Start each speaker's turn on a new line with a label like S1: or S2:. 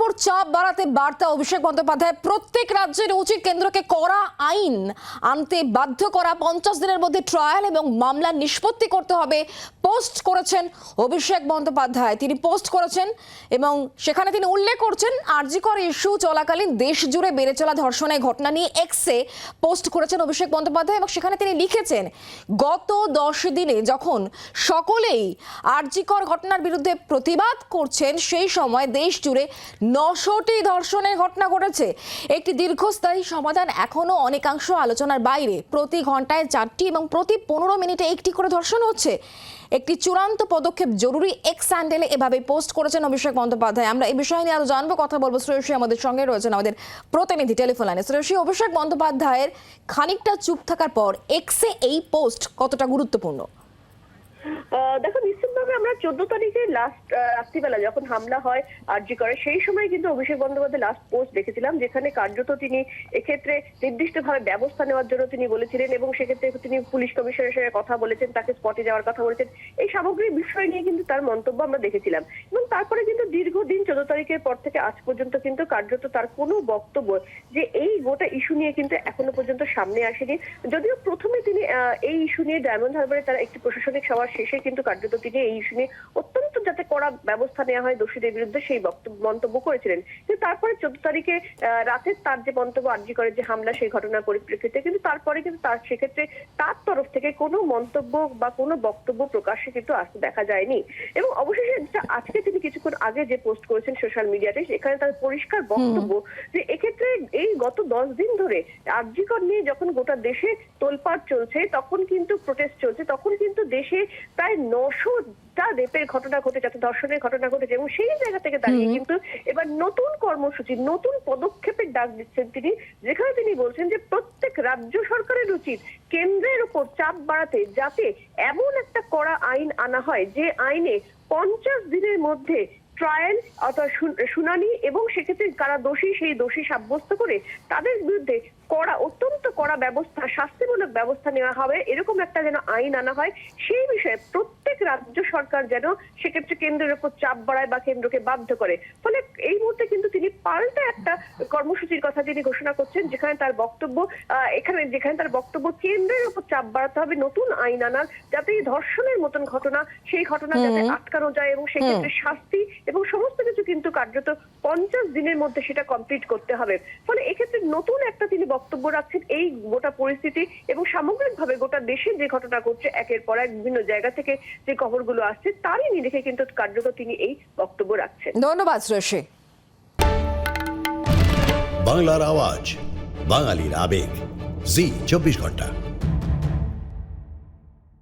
S1: উপর চাপ বাড়াতে বার্তা অভিষেক বন্দ্যোপাধ্যায়, প্রত্যেক রাজ্যের উচিত কেন্দ্রকে করা আইন আনতে বাধ্য করা। পঞ্চাশ দিনের মধ্যে ট্রায়াল এবং মামলা নিষ্পত্তি করতে হবে। পোস্ট করেছেন অভিষেক বন্দ্যোপাধ্যায়। তিনি পোস্ট করেছেন এবং সেখানে তিনি উল্লেখ করছেন, আরজিকর ইস্যু চলাকালীন দেশ জুড়ে বেড়ে চলা ধর্ষণের ঘটনা নিয়ে এক্সে পোস্ট করেছেন অভিষেক বন্দ্যোপাধ্যায় এবং সেখানে তিনি লিখেছেন, গত দশ দিনে যখন সকলেই আরজিকর ঘটনার বিরুদ্ধে প্রতিবাদ করছেন, সেই সময় দেশ জুড়ে নশোটি ধর্ষণের ঘটনা ঘটেছে। একটি দীর্ঘস্থায়ী সমাধান এখনও অনেকাংশ আলোচনার বাইরে। প্রতি ঘন্টায় চারটি এবং প্রতি পনেরো মিনিটে একটি করে ধর্ষণ হচ্ছে। একটি চূড়ান্ত পদক্ষেপ জরুরি। এক্স স্যান্ডেলে এভাবে পোস্ট করেছেন অভিষেক বন্দ্যোপাধ্যায়। আমরা এই বিষয় নিয়ে আরও জানব, কথা বলব। শ্রেয়সী আমাদের সঙ্গে রয়েছেন আমাদের প্রতিনিধি টেলিফোন লাইনে শ্রেয়সী, অভিষেক বন্দ্যোপাধ্যায়ের খানিকটা চুপ থাকার পর এক্সে এই পোস্ট কতটা গুরুত্বপূর্ণ?
S2: দেখো, নিশ্চিতভাবে আমরা চোদ্দ তারিখে লাস্ট রাত্রিবেলা যখন হামলা হয় আরজি করে, সেই সময় কিন্তু অভিষেক বন্দ্যোপাধ্যায় লাস্ট পোস্ট দেখেছিলাম, যেখানে কার্যত তিনি এক্ষেত্রে নির্দিষ্টভাবে ব্যবস্থা নেওয়ার জন্য তিনি বলেছিলেন এবং সেক্ষেত্রে তিনি পুলিশ কমিশনের সঙ্গে কথা বলেছেন, তাকে স্পটে যাওয়ার কথা বলেছেন। এই সামগ্রিক বিষয় নিয়ে কিন্তু তার মন্তব্য আমরা দেখেছিলাম। এবং তারপরে কিন্তু দীর্ঘদিন, চোদ্দ তারিখের পর থেকে আজ পর্যন্ত কিন্তু কার্যত তার কোনো বক্তব্য যে এই গোটা ইস্যু নিয়ে কিন্তু এখনও পর্যন্ত সামনে আসেনি। যদিও প্রথমে তিনি এই ইস্যু নিয়ে ডায়মন্ড হারবারে তারা একটি প্রশাসনিক সভা শেষে কিন্তু কার্যত তিনি এই ইস্যু নিয়ে অত্যন্ত যাতে কড়া ব্যবস্থা নেওয়া হয় দোষীদের বিরুদ্ধে সেই বক্তব্য মন্তব্য করেছিলেন। কিন্তু তারপরে চোদ্দ তারিখে রাতের তার যে মন্তব্য আর্জি করে যে হামলা সেই ঘটনার পরিপ্রেক্ষিতে কিন্তু তারপরে কিন্তু তার সেক্ষেত্রে তার তরফ থেকে কোনো মন্তব্য বা কোনো বক্তব্য প্রকাশ্যে কিন্তু আসতে দেখা যায়নি। এবং অবশেষে যেটা আজকে তিনি কিছুক্ষণ আগে যে পোস্ট করেছেন সোশ্যাল মিডিয়াতে সেখানে তার পরিষ্কার বক্তব্য যে এক্ষেত্রে এই গত দশ দিন ধরে আর্যিকর নিয়ে যখন গোটা দেশে তোলপাড় চলছে তখন কিন্তু প্রোটেস্ট চলছে তখন কিন্তু দেশে প্রায় নশোটা রেপের ঘটনা ঘটে যাতে ধর্ষণের ঘটনা ঘটেছে এবং সেই জায়গা থেকে দাঁড়িয়ে কিন্তু এবার নতুন কর্মসূচি নতুন পদক্ষেপের ডাক দিচ্ছেন তিনি যেখানে তিনি বলছেন যে প্রত্যেক রাজ্য সরকারের উচিত কেন্দ্রের উপর চাপ বাড়াতে যাতে এমন একটা কড়া আইন আনা হয় যে আইনে পঞ্চাশ দিনের মধ্যে ট্রায়াল অথবা শু- শুনানি এবং সেক্ষেত্রে কারা দোষী সেই দোষী সাব্যস্ত করে তাদের বিরুদ্ধে কড়া অত্যন্ত কড়া ব্যবস্থা শাস্তিমূলক ব্যবস্থা নেওয়া হবে। এরকম একটা যেন আইন আনা হয় সেই বিষয়ে প্রত্যেক রাজ্য সরকার যেন সেক্ষেত্রে কেন্দ্রের উপর চাপ বাড়ায় বা কেন্দ্রকে বাধ্য করে। ফলে এই মুহূর্তে কিন্তু তিনি পাল্টা একটা কর্মসূচির কথা তিনি ঘোষণা করছেন যেখানে তার বক্তব্য এখানে যেখানে তার বক্তব্য কেন্দ্রের উপর চাপ বাড়াতে হবে নতুন আইন আনার যাতে এই ধর্ষণের মতন ঘটনা সেই ঘটনা যাতে আটকানো যায় এবং সেক্ষেত্রে শাস্তি এবং সমস্ত কিছু কিন্তু কার্যত পঞ্চাশ দিনের মধ্যে সেটা কমপ্লিট করতে হবে। ফলে এক্ষেত্রে নতুন একটা তিনি বক্তব্য রাখছেন এই গোটা পরিস্থিতি এবং সামগ্রিকভাবে গোটা দেশে যে ঘটনা ঘটছে একের পর এক বিভিন্ন জায়গা থেকে যে খবরগুলো আসছে তারই নিরিখে কিন্তু কার্যত তিনি এই বক্তব্য রাখছেন।
S1: ধন্যবাদ
S3: বাংলার আওয়াজ বাঙালির আবেগ। জি চব্বিশ ঘণ্টা।